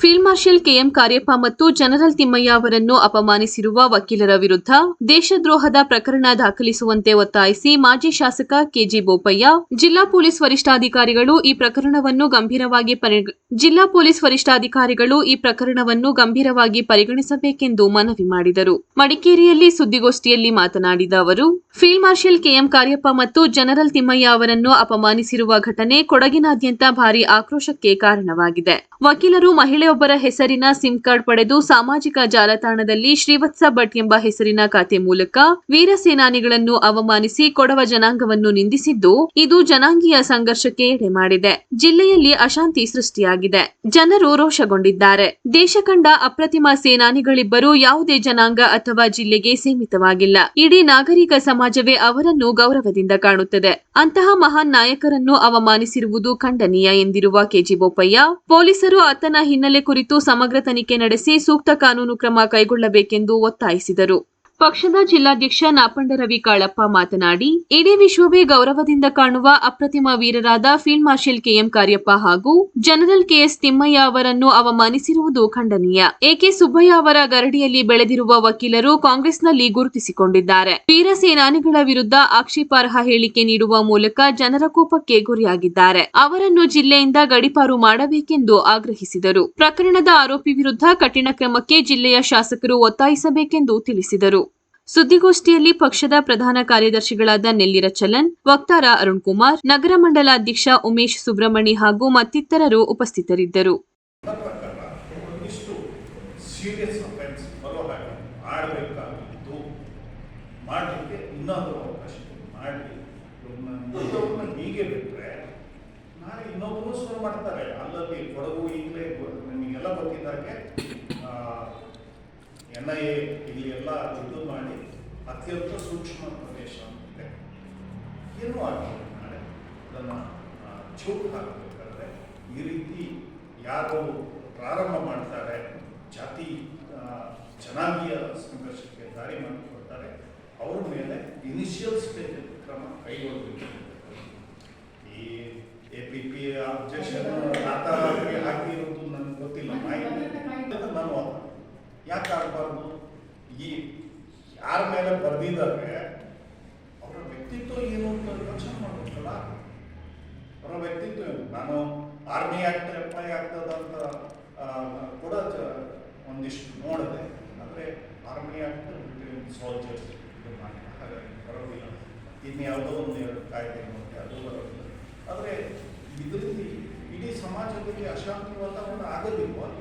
Field marshal KM Cariappa ಮತ್ತು general Thimmaiah ಅವರನ್ನು ಅಪಮಾನಿಸಿರುವ ವಕೀಲರ ವಿರುದ್ಧ ದೇಶದ್ರೋಹದ ಪ್ರಕರಣ ದಾಖಲಿಸುವಂತೆ ಒತ್ತಾಯಿಸಿ ಮಾಜಿ ಶಾಸಕ ಕೆಜಿ ಬೋಪಯ್ಯ, ಜಿಲ್ಲಾ ಪೊಲೀಸ್ ವರಿಷ್ಠಾಧಿಕಾರಿಗಳು ಈ ಪ್ರಕರಣವನ್ನು ಗಂಭೀರವಾಗಿ ಜಿಲ್ಲಾ ಪೊಲೀಸ್ ವರಿಷ್ಠಾಧಿಕಾರಿಗಳು ಈ ಪ್ರಕರಣವನ್ನು ಗಂಭೀರವಾಗಿ ಪರಿಗಣಿಸಬೇಕೆಂದು ಮನವಿ ಮಾಡಿದರು. ಮಡಿಕೇರಿಯಲ್ಲಿ ಸುದ್ದಿಗೋಷ್ಠಿಯಲ್ಲಿ ಮಾತನಾಡಿದ ಅವರು, ಫೀಲ್ಡ್ ಮಾರ್ಷಲ್ ಕೆಎಂ ಕಾರ್ಯಪ್ಪ ಮತ್ತು ಜನರಲ್ ತಿಮ್ಮಯ್ಯ ಅವರನ್ನು ಅಪಮಾನಿಸಿರುವ ಘಟನೆ ಕೊಡಗಿನಾದ್ಯಂತ ಭಾರಿ ಆಕ್ರೋಶಕ್ಕೆ ಕಾರಣವಾಗಿದೆ. ವಕೀಲರು ಮಹಿಳೆಯೊಬ್ಬರ ಹೆಸರಿನ ಸಿಮ್ ಕಾರ್ಡ್ ಪಡೆದು ಸಾಮಾಜಿಕ ಜಾಲತಾಣದಲ್ಲಿ ಶ್ರೀವತ್ಸ ಭಟ್ ಎಂಬ ಹೆಸರಿನ ಖಾತೆ ಮೂಲಕ ವೀರ ಸೇನಾನಿಗಳನ್ನು ಅವಮಾನಿಸಿ ಕೊಡವ ಜನಾಂಗವನ್ನು ನಿಂದಿಸಿದ್ದು, ಇದು ಜನಾಂಗೀಯ ಸಂಘರ್ಷಕ್ಕೆ ಎಡೆ ಮಾಡಿದೆ. ಜಿಲ್ಲೆಯಲ್ಲಿ ಅಶಾಂತಿ ಸೃಷ್ಟಿಯಾಗಿದೆ. ಜನರು ರೋಷಗೊಂಡಿದ್ದಾರೆ. ದೇಶ ಕಂಡ ಅಪ್ರತಿಮ ಸೇನಾನಿಗಳಿಬ್ಬರು ಯಾವುದೇ ಜನಾಂಗ ಅಥವಾ ಜಿಲ್ಲೆಗೆ ಸೀಮಿತವಾಗಿಲ್ಲ. ಇಡೀ ನಾಗರಿಕ ಸಮಾಜವೇ ಅವರನ್ನು ಗೌರವದಿಂದ ಕಾಣುತ್ತದೆ. ಅಂತಹ ಮಹಾನ್ ನಾಯಕರನ್ನು ಅವಮಾನಿಸಿರುವುದು ಖಂಡನೀಯ ಎಂದಿರುವ ಕೆಜಿ ಬೋಪಯ್ಯ, ಪೊಲೀಸರು ಆತನ ಹಿನ್ನೆಲೆ ಕುರಿತು ಸಮಗ್ರ ತನಿಖೆ ನಡೆಸಿ ಸೂಕ್ತ ಕಾನೂನು ಕ್ರಮ ಕೈಗೊಳ್ಳಬೇಕೆಂದು ಒತ್ತಾಯಿಸಿದರು. ಪಕ್ಷದ ಜಿಲ್ಲಾಧ್ಯಕ್ಷ ನಾಪಂಡ ರವಿ ಕಾಳಪ್ಪ ಮಾತನಾಡಿ, ಇಡೀ ವಿಶ್ವವೇ ಗೌರವದಿಂದ ಕಾಣುವ ಅಪ್ರತಿಮ ವೀರರಾದ field marshal K M Kariappa ಹಾಗೂ ಜನರಲ್ ಕೆಎಸ್ ತಿಮ್ಮಯ್ಯ ಅವರನ್ನು ಅವಮಾನಿಸಿರುವುದು ಖಂಡನೀಯ. ಎಕೆ ಸುಬ್ಬಯ್ಯ ಅವರ ಗರಡಿಯಲ್ಲಿ ಬೆಳೆದಿರುವ ವಕೀಲರು ಕಾಂಗ್ರೆಸ್ನಲ್ಲಿ ಗುರುತಿಸಿಕೊಂಡಿದ್ದಾರೆ. ವೀರ ಸೇನಾನಿಗಳ ವಿರುದ್ಧ ಆಕ್ಷೇಪಾರ್ಹ ಹೇಳಿಕೆ ನೀಡುವ ಮೂಲಕ ಜನರ ಕೋಪಕ್ಕೆ ಗುರಿಯಾಗಿದ್ದಾರೆ. ಅವರನ್ನು ಜಿಲ್ಲೆಯಿಂದ ಗಡಿಪಾರು ಮಾಡಬೇಕೆಂದು ಆಗ್ರಹಿಸಿದರು. ಪ್ರಕರಣದ ಆರೋಪಿ ವಿರುದ್ಧ ಕಠಿಣ ಕ್ರಮಕ್ಕೆ ಜಿಲ್ಲೆಯ ಶಾಸಕರು ಒತ್ತಾಯಿಸಬೇಕೆಂದು ತಿಳಿಸಿದರು. ಸುದ್ದಿಗೋಷ್ಠಿಯಲ್ಲಿ ಪಕ್ಷದ ಪ್ರಧಾನ ಕಾರ್ಯದರ್ಶಿಗಳಾದ ನೆಲ್ಲಿರ ಚಲನ್ ವಕ್ತಾರ ಅರುಣ್ ಕುಮಾರ್, ನಗರ ಮಂಡಲಾಧ್ಯಕ್ಷ ಉಮೇಶ್ ಸುಬ್ರಹ್ಮಣಿ ಹಾಗೂ ಮತ್ತಿತರರು ಉಪಸ್ಥಿತರಿದ್ದರು. ಮಾಡಲಿ ಎನ್ ಐ ಎಲ್ಲ ಇದು ಮಾಡಿ ಅತ್ಯಂತ ಸೂಕ್ಷ್ಮ ಪ್ರದೇಶ ಅಂತಿದೆ ಏನೂ ಆಗಿಲ್ಲ. ನಾಳೆ ಅದನ್ನು ಚೂಟ್ ಹಾಕಬೇಕಾದ್ರೆ ಈ ರೀತಿ ಯಾರು ಪ್ರಾರಂಭ ಮಾಡ್ತಾರೆ ಜಾತಿ ಜನಾಂಗೀಯ ಸಂಘರ್ಷಕ್ಕೆ ದಾರಿ ಮಾಡಿಕೊಡ್ತಾರೆ ಅವ್ರ ಮೇಲೆ ಇನಿಷಿಯಲ್ ಸ್ಟೇಜ್ ಕ್ರಮ ಕೈಗೊಳ್ಳಬೇಕು ಈ ಎ ಪಿ ಪಿ ಅಬ್ಜೆಕ್ಷನ್ ಖಾತಾಗೆ ಹಾಕಿರೋದು ನನಗೆ ಗೊತ್ತಿಲ್ಲ. ಮಾಹಿತಿ ನಾನು ಯಾಕೆ ಆಗಬಾರ್ದು ಈ ಮೇಲೆ ಬರೆದಿದ್ದಾರೆ, ಅವರ ವ್ಯಕ್ತಿತ್ವ ಏನು ಅಂತ ಯೋಚನೆ ಮಾಡಬೇಕಲ್ಲ? ಅವರ ವ್ಯಕ್ತಿತ್ವ ಏನು? ನಾನು ಆರ್ಮಿ ಆಕ್ಟರ್ ಎಫ್ ಆಗ್ತದ ಅಂತ ಕೂಡ ಒಂದಿಷ್ಟು ನೋಡಿದೆ. ಆದರೆ ಆರ್ಮಿ ಆಕ್ಟ್ ಸೋಲ್ಜರ್ಸ್ ಇದು ಮಾಡಿ. ಹಾಗಾಗಿ ಬರೋದಿಲ್ಲ. ಇನ್ಯಾವುದೋ ಒಂದು ಎರಡು ಕಾಯ್ದೆ ನೋಡಿ ಅದು ಬರೋದಿಲ್ಲ. ಆದರೆ ಇದರಲ್ಲಿ ಇಡೀ ಸಮಾಜದಲ್ಲಿ ಅಶಾಂತಿ ವಾತಾವರಣ ಆಗದಿಲ್ವ?